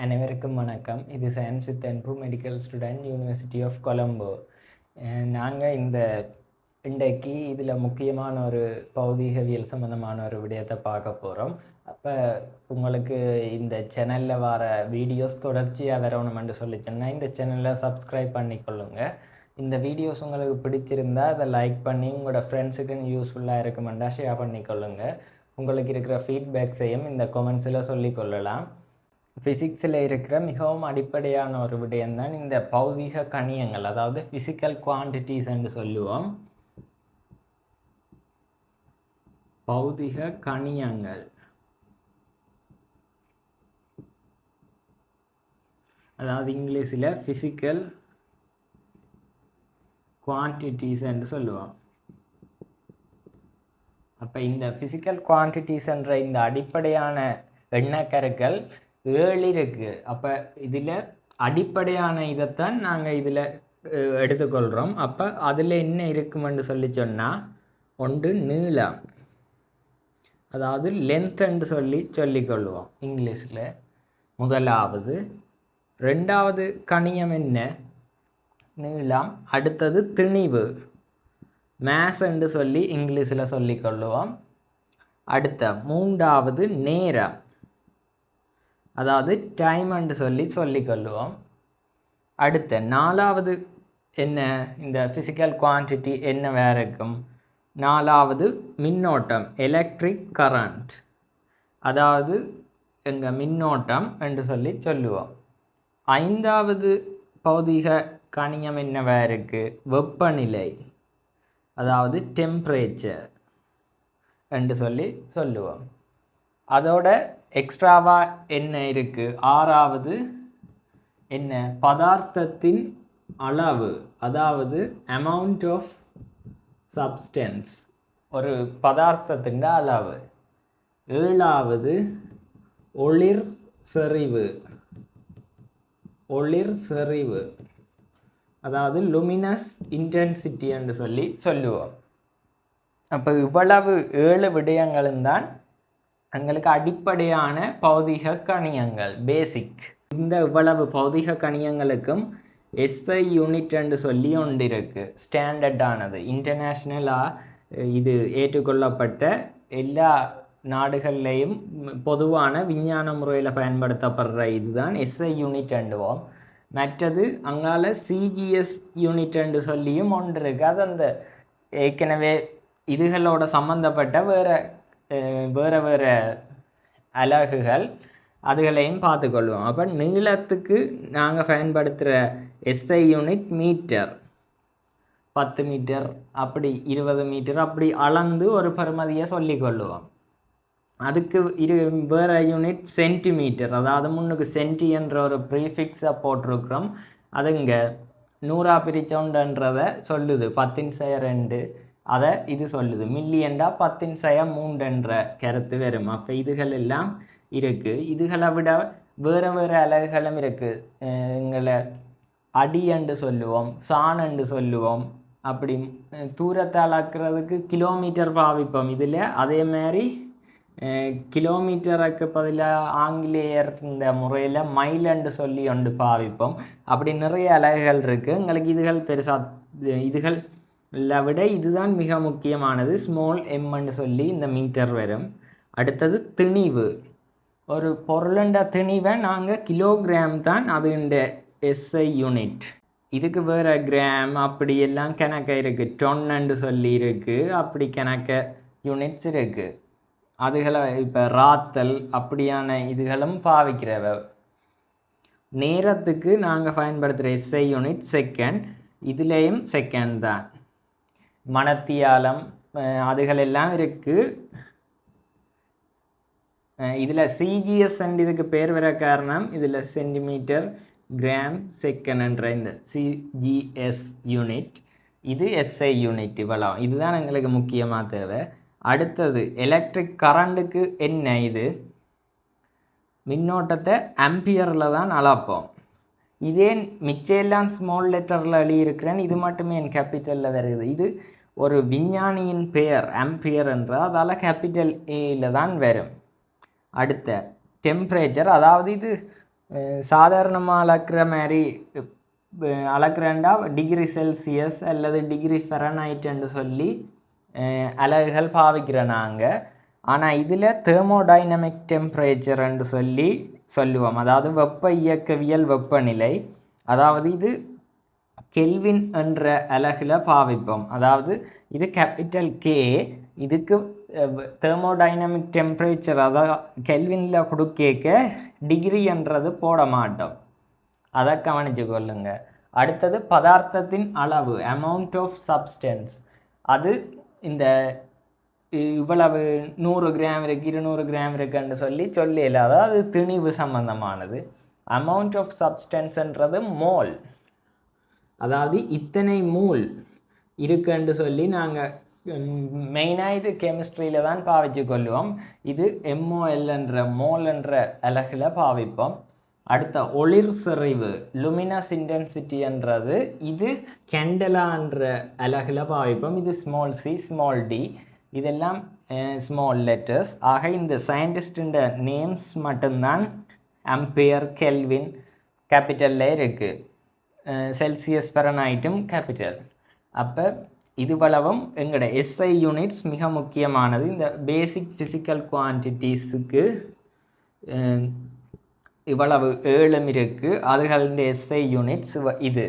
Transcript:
அனைவருக்கும் வணக்கம். இது science with Anbu medical student university of Colombo நாங்கள் இந்த இன்றைக்கு இதில் முக்கியமான ஒரு பௌதீகவியல் சம்மந்தமான ஒரு விடயத்தை பார்க்க போகிறோம் அப்போ உங்களுக்கு இந்த சேனலில் வர வீடியோஸ் தொடர்ச்சியாக வரணுமென்று சொல்லி இந்த சேனலை சப்ஸ்கிரைப் பண்ணிக்கொள்ளுங்க இந்த வீடியோஸ் உங்களுக்கு பிடிச்சிருந்தா அதை லைக் பண்ணி உங்களோட ஃப்ரெண்ட்ஸுக்குன்னு யூஸ்ஃபுல்லாக இருக்குமெண்டா ஷேர் பண்ணிக்கொள்ளுங்க உங்களுக்கு இருக்கிற ஃபீட்பேக்ஸையும் இந்த கொமெண்ட்ஸில் சொல்லிக்கொள்ளலாம் ஃபிசிக்ஸில் இருக்கிற மிகவும் அடிப்படையான ஒரு விடயம்தான் இந்த பௌதிக கணியங்கள் அதாவது ஃபிசிக்கல் குவான்டிட்டிஸ் என்று சொல்லுவோம். பௌதிக கணியங்கள். அதாவது இங்கிலீஷில் ஃபிசிக்கல் குவான்டிட்டிஸ் என்று சொல்லுவோம். அப்போ இந்த ஃபிசிக்கல் குவான்டிட்டிஸ் என்ற இந்த அடிப்படையான எண்ணக்கருக்கள் ஏழு இருக்குது அப்போ இதில் அடிப்படையான இதைத்தான் நாங்கள் இதில் எடுத்துக்கொள்கிறோம் அப்போ அதில் என்ன இருக்குமென்று சொல்லி சொன்னால் ஒன்று நீளம். அதாவது லென்த்ன்னு சொல்லி சொல்லிக்கொள்வோம் இங்கிலீஷில். முதலாவது. ரெண்டாவது கணியம் என்ன? நீளம். அடுத்தது திணிவு. மேஸ் என்று சொல்லி இங்கிலீஷில் சொல்லிக்கொள்ளுவோம் அடுத்த மூன்றாவது நேரம். அதாவது டைம் என்று சொல்லி சொல்லிக்கொள்ளுவோம் அடுத்த நாலாவது என்ன? இந்த ஃபிசிக்கல் குவான்டிட்டி என்ன வேறு இருக்கும்? நாலாவது மின்னோட்டம் எலக்ட்ரிக் கரண்ட் அதாவது எங்கள் மின்னோட்டம் என்று சொல்லி சொல்லுவோம். ஐந்தாவது பௌதிக கணியம் என்னவா இருக்குது வெப்பநிலை. அதாவது டெம்பரேச்சர் என்று சொல்லி சொல்லுவோம். அதோட எக்ஸ்ட்ராவாக என்ன இருக்குது ஆறாவது என்ன? பதார்த்தத்தின் அளவு அதாவது அமௌண்ட் ஆஃப் சப்ஸ்டன்ஸ் ஒரு பதார்த்தத்தின் அளவு. ஏழாவது ஒளிர் செறிவு. ஒளிர் செறிவு. அதாவது லுமினஸ் இன்டென்சிட்டி என்று சொல்லி சொல்லுவோம். அப்போ இவ்வளவு ஏழு விடயங்களும் தான் எங்களுக்கு அடிப்படையான பௌதிக கணியங்கள் பேசிக் இந்த இவ்வளவு பௌதிக கணியங்களுக்கும் எஸ்ஐ யூனிட் என்று சொல்லி ஒன்று இருக்கு. ஸ்டாண்டர்டானது இன்டர்நேஷ்னலாக இது ஏற்றுக்கொள்ளப்பட்ட எல்லா நாடுகள்லேயும் பொதுவான விஞ்ஞான முறையில் பயன்படுத்தப்படுற இதுதான் எஸ்ஐ யூனிட் என்றுவோம். மற்றது அங்கால சிஜிஎஸ் யூனிட் என்று சொல்லியும் ஒன்று இருக்குது அது அந்த ஏற்கனவே இதுகளோட சம்மந்தப்பட்ட வேறு வேறு வேறு அலகுகள் அதுகளையும் பார்த்துக்கொள்வோம். அப்போ நீளத்துக்கு நாங்கள் பயன்படுத்துகிற எஸ்ஐ யூனிட் மீட்டர் பத்து மீட்டர் அப்படி இருபது மீட்டர் அப்படி அளந்து ஒரு பெருமதியை சொல்லிக்கொள்ளுவோம் அதுக்கு இரு வேறு யூனிட் சென்டிமீட்டர் அதாவது முன்னுக்கு சென்டி என்ற ஒரு ப்ரீஃபிக்ஸை போட்டிருக்கிறோம். அது இங்கே நூறா பிரிச்சோண்டன்றதை சொல்லுது. பத்தின் செய்ய ரெண்டு அதை இது சொல்லுது. மில்லியண்டா பத்தின் செய்ய மூன்றுன்ற கருத்து வரும். அப்போ இதுகள் எல்லாம் இருக்குது இதுகளை விட வேறு வேறு அலகுகளும் இருக்குது எங்களை அடி என்று சொல்லுவோம் சான் என்று சொல்லுவோம். அப்படி தூரத்தை அளக்கிறதுக்கு கிலோமீட்டர் பாவிப்போம். இதில் அதே மாதிரி கிலோமீட்டருக்கு பதிலாக ஆங்கிலேயர் இந்த முறையில் மைலண்டு சொல்லி ஒன்று பாவிப்போம். அப்படி நிறைய அலகுகள் இருக்குது எங்களுக்கு இதுகள் பெருசாக இதுகள் விட இதுதான் மிக முக்கியமானது. ஸ்மால் எம்ன்னு சொல்லி இந்த மீட்டர் வரும். அடுத்தது திணிவு. ஒரு பொருளண்ட திணிவை நாங்கள் கிலோகிராம் தான் அதுண்ட எஸ்ஐ யூனிட் இதுக்கு வேறு கிராம் அப்படி எல்லாம் கணக்க இருக்குது டொன்னு சொல்லி இருக்குது அப்படி கணக்க யூனிட்ஸ் இருக்குது அதுகளை இப்போ ராத்தல் அப்படியான இதுகளும் பாவிக்கிறவ. நேரத்துக்கு நாங்கள் பயன்படுத்துகிற எஸ்ஐ யூனிட் செகண்ட் இதுலேயும் செகண்ட் தான். மணத்தியாலம் அதுகளெல்லாம் இருக்குது இதில் சிஜிஎஸ் அண்ட் இதுக்கு பேர் வர காரணம் இதில் சென்டிமீட்டர் கிராம் செகண்ட்ன்ற இந்த சிஜிஎஸ் யூனிட் இது எஸ்ஐ யூனிட் இவ்வளோ இதுதான் எங்களுக்கு முக்கியமாக தேவை. அடுத்தது எலக்ட்ரிக் கரண்ட்டுக்கு என்ன இது? மின்னோட்டத்தை ஆம்பியரில் தான் அளப்போம். இதே மிச்செல்லாம் ஸ்மால் லெட்டரில் எழுதியிருக்கிறேன். இது மட்டுமே என் கேபிட்டலில் வருது இது ஒரு விஞ்ஞானியின் பெயர் ஆம்பியர் என்றால் அதால் கேபிட்டல் ஏயில் தான் வரும். அடுத்த டெம்பரேச்சர் அதாவது இது சாதாரணமாக அளக்கிற மாதிரி அஹ், அளக்கிறேன்டா டிகிரி செல்சியஸ் அல்லது டிகிரி ஃபெரனைட்ன்னு சொல்லி அலகுகள் பாவிக்கிறோம் நாங்கள் ஆனால் இதில் தெர்மோடைனமிக் டெம்பரேச்சர்ன்னு சொல்லி சொல்லுவோம். அதாவது வெப்ப இயக்கவியல் வெப்பநிலை அதாவது இது கெல்வின் என்ற அலகில் பாவிப்போம். அதாவது இது கேபிட்டல் கே இதுக்கு தெர்மோடைனமிக் டெம்பரேச்சர் அதாவது கெல்வினில் கொடுக்க டிகிரி என்றது போட மாட்டோம். அதை கவனிச்சு கொள்ளுங்க. அடுத்தது பதார்த்தத்தின் அளவு அமௌண்ட் ஆஃப் சப்ஸ்டன்ஸ் அது இந்த இவ்வளவு நூறு கிராம் இருக்கு இருநூறு கிராம் இருக்குன்னு சொல்லி சொல்லல அதாவது திணிவு சம்பந்தமானது. அமௌண்ட் ஆஃப் சப்ஸ்டன்ஸ்ன்றது மோல் அதாவது இத்தனை மூல் இருக்குன்னு சொல்லி நாங்கள் மெயினாக இது கெமிஸ்ட்ரியில் தான் பாவிச்சு கொள்ளுவோம். இது எம்ஓஎல்ன்ற மோல்ன்ற மோல் என்ற அலகில் பாவிப்போம். அடுத்த ஒளிர் செறிவு லுமினஸ் இன்டென்சிட்டின்றது இது கெண்டலான்ற அலகில் பாவிப்போம். இது ஸ்மால் சி ஸ்மால் டி இதெல்லாம் ஸ்மால் லெட்டர்ஸ் ஆக இந்த சயின்டிஸ்டுன்ற நேம்ஸ் மட்டும்தான் அம்பியர் கெல்வின் கேபிட்டலில் இருக்குது செல்சியஸ் ஃபெரனைட்டும் கேபிட்டல் அப்போ இதுவளவும் எங்களோட எஸ்ஐ யூனிட்ஸ் மிக முக்கியமானது. இந்த பேசிக் ஃபிசிக்கல் குவான்டிட்டிஸுக்கு இவ்வளவு ஏழும் இருக்குது அதுகளின் எஸ்ஐ யூனிட்ஸ் இது.